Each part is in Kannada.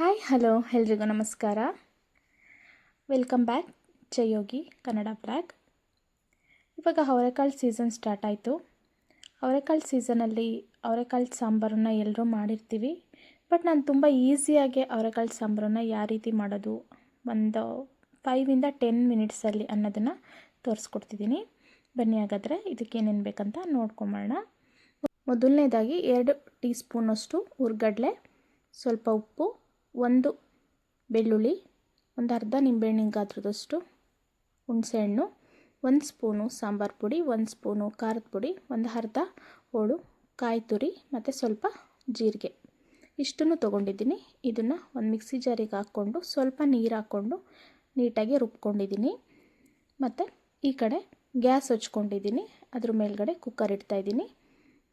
ಹಾಯ್, ಹಲೋ, ಎಲ್ರಿಗೂ ನಮಸ್ಕಾರ. ವೆಲ್ಕಮ್ ಬ್ಯಾಕ್, ಜಯೋಗಿ, ಕನ್ನಡ ಬ್ಲಾಗ್. ಇವಾಗ ಅವರೆಕಾಳು ಸೀಸನ್ ಸ್ಟಾರ್ಟ್ ಆಯಿತು. ಅವರೆಕಾಳು ಸೀಸನಲ್ಲಿ ಅವರೆಕಾಳು ಸಾಂಬಾರನ್ನ ಎಲ್ಲರೂ ಮಾಡಿರ್ತೀವಿ. ಬಟ್ ನಾನು ತುಂಬ ಈಸಿಯಾಗಿ ಅವರೆಕಾಳು ಸಾಂಬಾರನ್ನ ಯಾವ ರೀತಿ ಮಾಡೋದು, ಒಂದು ಫೈವಿಂದ ಟೆನ್ ಮಿನಿಟ್ಸಲ್ಲಿ ಅನ್ನೋದನ್ನು ತೋರಿಸ್ಕೊಡ್ತಿದ್ದೀನಿ. ಬನ್ನಿ ಹಾಗಾದರೆ ಇದಕ್ಕೇನೇನು ಬೇಕಂತ ನೋಡ್ಕೊಂಬೋಣ ಮೊದಲನೇದಾಗಿ ಎರಡು ಟೀ ಸ್ಪೂನಷ್ಟು ಹುರ್ಗಡ್ಲೆ ಸ್ವಲ್ಪ ಉಪ್ಪು ಒಂದು ಬೆಳ್ಳುಳ್ಳಿ, ಒಂದು ಅರ್ಧ ನಿಂಬೆಹಣ್ಣಿನ ಗಾತ್ರದಷ್ಟು ಹುಣಸೆಹಣ್ಣು, ಒಂದು ಸ್ಪೂನು ಸಾಂಬಾರು ಪುಡಿ, ಒಂದು ಸ್ಪೂನು ಖಾರದ ಪುಡಿ, ಒಂದು ಅರ್ಧ ಹೋಳು, ಕಾಯಿ ತುರಿ ಮತ್ತು ಸ್ವಲ್ಪ ಜೀರಿಗೆ. ಇಷ್ಟನ್ನು ತೊಗೊಂಡಿದ್ದೀನಿ. ಇದನ್ನು ಒಂದು ಮಿಕ್ಸಿ ಜಾರಿಗೆ ಹಾಕ್ಕೊಂಡು ಸ್ವಲ್ಪ ನೀರು ಹಾಕ್ಕೊಂಡು ನೀಟಾಗಿ ರುಬ್ಕೊಂಡಿದ್ದೀನಿ. ಮತ್ತು ಈ ಕಡೆ ಗ್ಯಾಸ್ ಹಚ್ಕೊಂಡಿದ್ದೀನಿ. ಅದ್ರ ಮೇಲ್ಗಡೆ ಕುಕ್ಕರ್ ಇಡ್ತಾಯಿದ್ದೀನಿ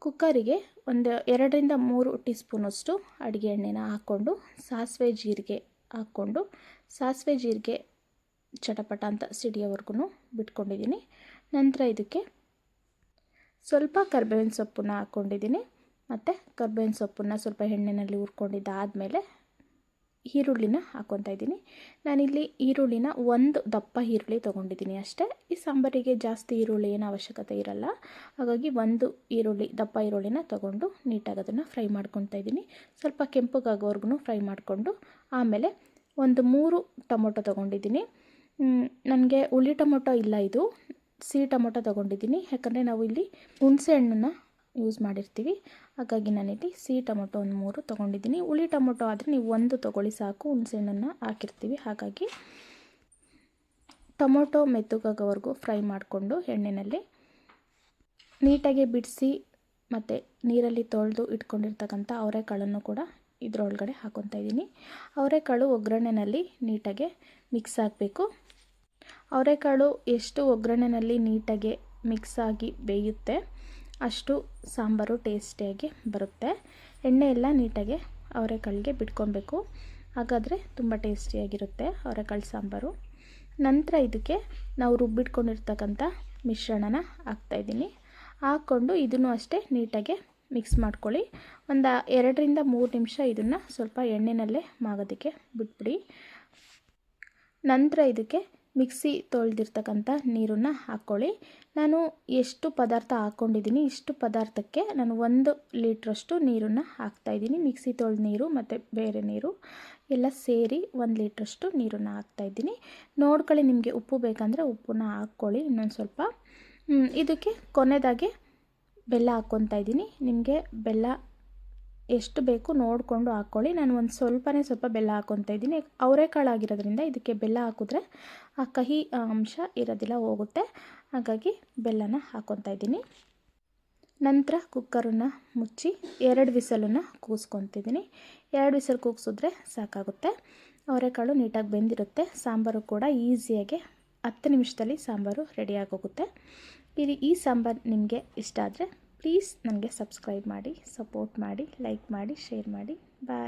ಕುಕ್ಕರಿಗೆ ಒಂದು ಎರಡರಿಂದ ಮೂರು ಟೀ ಸ್ಪೂನಷ್ಟು ಅಡುಗೆ ಎಣ್ಣೆನ ಹಾಕ್ಕೊಂಡು, ಸಾಸಿವೆ ಜೀರಿಗೆ ಹಾಕ್ಕೊಂಡು, ಸಾಸಿವೆ ಜೀರಿಗೆ ಚಟಪಟ ಅಂತ ಸಿಡಿಯೋವರೆಗೂ ಬಿಟ್ಕೊಂಡಿದ್ದೀನಿ. ನಂತರ ಇದಕ್ಕೆ ಸ್ವಲ್ಪ ಕರ್ಬೇವಿನ ಸೊಪ್ಪನ್ನ ಹಾಕ್ಕೊಂಡಿದ್ದೀನಿ. ಮತ್ತು ಕರ್ಬೇವಿನ ಸೊಪ್ಪನ್ನು ಸ್ವಲ್ಪ ಎಣ್ಣೆಯಲ್ಲಿ ಹುರ್ಕೊಂಡಿದ್ದಾದಮೇಲೆ ಈರುಳ್ಳಿನ ಹಾಕ್ಕೊತಾ ಇದ್ದೀನಿ. ನಾನಿಲ್ಲಿ ಈರುಳ್ಳಿನ ಒಂದು ದಪ್ಪ ಈರುಳ್ಳಿ ತೊಗೊಂಡಿದ್ದೀನಿ ಅಷ್ಟೇ. ಈ ಸಾಂಬಾರಿಗೆ ಜಾಸ್ತಿ ಈರುಳ್ಳಿ ಏನು ಅವಶ್ಯಕತೆ ಇರಲ್ಲ. ಹಾಗಾಗಿ ಒಂದು ಈರುಳ್ಳಿ, ದಪ್ಪ ಈರುಳ್ಳಿನ ತೊಗೊಂಡು ನೀಟಾಗಿ ಅದನ್ನು ಫ್ರೈ ಮಾಡ್ಕೊತಾ ಇದ್ದೀನಿ. ಸ್ವಲ್ಪ ಕೆಂಪಗಾಗೋವರೆಗೂ ಫ್ರೈ ಮಾಡಿಕೊಂಡು ಆಮೇಲೆ ಒಂದು ಮೂರು ಟೊಮೊಟೊ ತೊಗೊಂಡಿದ್ದೀನಿ. ನನಗೆ ಹುಳಿ ಟೊಮೊಟೊ ಇಲ್ಲ ಇದು. ಸಿಹಿ ಟೊಮೊಟೊ ತೊಗೊಂಡಿದ್ದೀನಿ. ಯಾಕಂದರೆ ನಾವು ಇಲ್ಲಿ ಹುಣಸೆ ಹಣ್ಣನ್ನು ಯೂಸ್ ಮಾಡಿರ್ತೀವಿ. ಹಾಗಾಗಿ ನಾನಿಲ್ಲಿ ಸಿಹಿ ಟೊಮೊಟೊ ಒಂದು ಮೂರು ತೊಗೊಂಡಿದ್ದೀನಿ. ಹುಳಿ ಟೊಮೊಟೊ ಆದರೆ ನೀವು ಒಂದು ತೊಗೊಳ್ಳಿ ಸಾಕು. ಹುಣಸೆಹಣ್ಣನ್ನು ಹಾಕಿರ್ತೀವಿ. ಹಾಗಾಗಿ ಟೊಮೊಟೊ ಮೆತ್ತಗಾಗೋವರೆಗೂ ಫ್ರೈ ಮಾಡಿಕೊಂಡು ಎಣ್ಣೆಯಲ್ಲಿ ನೀಟಾಗಿ ಬಿಡಿಸಿ ಮತ್ತು ನೀರಲ್ಲಿ ತೊಳೆದು ಇಟ್ಕೊಂಡಿರ್ತಕ್ಕಂಥ ಅವರೆಕಾಳನ್ನು ಕೂಡ ಇದರೊಳಗಡೆ ಹಾಕೊತಾ ಇದ್ದೀನಿ. ಅವರೆಕಾಳು ಒಗ್ಗರಣೆನಲ್ಲಿ ನೀಟಾಗೆ ಮಿಕ್ಸ್ ಆಗಬೇಕು ಅವರೆಕಾಳು ಎಷ್ಟು ಒಗ್ಗರಣೆಯಲ್ಲಿ ನೀಟಾಗೆ ಮಿಕ್ಸ್ ಆಗಿ ಬೇಯುತ್ತೆ ಅಷ್ಟು ಸಾಂಬಾರು ಟೇಸ್ಟಿಯಾಗಿ ಬರುತ್ತೆ. ಎಣ್ಣೆ ಎಲ್ಲ ನೀಟಾಗಿ ಅವರೆಕಾಳಿಗೆ ಬಿಟ್ಕೊಬೇಕು. ಹಾಗಾದರೆ ತುಂಬ ಟೇಸ್ಟಿಯಾಗಿರುತ್ತೆ ಅವರೆಕಾಳು ಸಾಂಬಾರು. ನಂತರ ಇದಕ್ಕೆ ನಾವು ರುಬ್ಬಿಟ್ಕೊಂಡಿರ್ತಕ್ಕಂಥ ಮಿಶ್ರಣನ ಹಾಕ್ತಾಯಿದ್ದೀನಿ ಹಾಕ್ಕೊಂಡು ಇದನ್ನು ಅಷ್ಟೇ ನೀಟಾಗಿ ಮಿಕ್ಸ್ ಮಾಡ್ಕೊಳ್ಳಿ. ಒಂದು ಎರಡರಿಂದ ಮೂರು ನಿಮಿಷ ಇದನ್ನು ಸ್ವಲ್ಪ ಎಣ್ಣೆನಲ್ಲೇ ಮಾಗೋದಕ್ಕೆ ಬಿಟ್ಬಿಡಿ. ನಂತರ ಇದಕ್ಕೆ ಮಿಕ್ಸಿ ತೊಳೆದಿರ್ತಕ್ಕಂಥ ನೀರನ್ನು ಹಾಕ್ಕೊಳ್ಳಿ ನಾನು ಎಷ್ಟು ಪದಾರ್ಥ ಹಾಕ್ಕೊಂಡಿದ್ದೀನಿ ಇಷ್ಟು ಪದಾರ್ಥಕ್ಕೆ ನಾನು ಒಂದು ಲೀಟ್ರಷ್ಟು ನೀರನ್ನು ಹಾಕ್ತಾಯಿದ್ದೀನಿ ಮಿಕ್ಸಿ ತೊಳೆದ ನೀರು ಮತ್ತು ಬೇರೆ ನೀರು ಎಲ್ಲ ಸೇರಿ ಒಂದು ಲೀಟ್ರಷ್ಟು ನೀರನ್ನು ಹಾಕ್ತಾಯಿದ್ದೀನಿ ನೋಡ್ಕೊಳ್ಳಿ ನಿಮಗೆ ಉಪ್ಪು ಬೇಕಂದರೆ ಉಪ್ಪನ್ನ ಹಾಕ್ಕೊಳ್ಳಿ ಇನ್ನೊಂದು ಸ್ವಲ್ಪ. ಇದಕ್ಕೆ ಕೊನೆಯದಾಗಿ ಬೆಲ್ಲ ಹಾಕ್ಕೊತಾ ಇದ್ದೀನಿ. ನಿಮಗೆ ಬೆಲ್ಲ ಎಷ್ಟು ಬೇಕು ನೋಡಿಕೊಂಡು ಹಾಕ್ಕೊಳ್ಳಿ. ನಾನು ಒಂದು ಸ್ವಲ್ಪನೇ ಸ್ವಲ್ಪ ಬೆಲ್ಲ ಹಾಕ್ಕೊತಾ ಇದ್ದೀನಿ. ಅವರೆಕಾಳು ಆಗಿರೋದ್ರಿಂದ ಇದಕ್ಕೆ ಬೆಲ್ಲ ಹಾಕಿದ್ರೆ ಆ ಕಹಿ ಅಂಶ ಇರೋದಿಲ್ಲ, ಹೋಗುತ್ತೆ. ಹಾಗಾಗಿ ಬೆಲ್ಲನ ಹಾಕ್ಕೊತಾ ಇದ್ದೀನಿ. ನಂತರ ಕುಕ್ಕರನ್ನು ಮುಚ್ಚಿ ಎರಡು ವಿಸಲನ್ನು ಕೂಸ್ಕೊತಿದ್ದೀನಿ ಎರಡು ವಿಸಲ್ ಕೂಗಿಸಿದ್ರೆ ಸಾಕಾಗುತ್ತೆ. ಅವರೆಕಾಳು ನೀಟಾಗಿ ಬೆಂದಿರುತ್ತೆ. ಸಾಂಬಾರು ಕೂಡ ಈಸಿಯಾಗಿ ಹತ್ತು ನಿಮಿಷದಲ್ಲಿ ಸಾಂಬಾರು ರೆಡಿಯಾಗೋಗುತ್ತೆ ಇದು ಈ ಸಾಂಬಾರು ನಿಮಗೆ ಇಷ್ಟ ಆದರೆ ಪ್ಲೀಸ್ ನನಗೆ ಸಬ್ಸ್ಕ್ರೈಬ್ ಮಾಡಿ ಸಪೋರ್ಟ್ ಮಾಡಿ ಲೈಕ್ ಮಾಡಿ ಶೇರ್ ಮಾಡಿ. ಬಾಯ್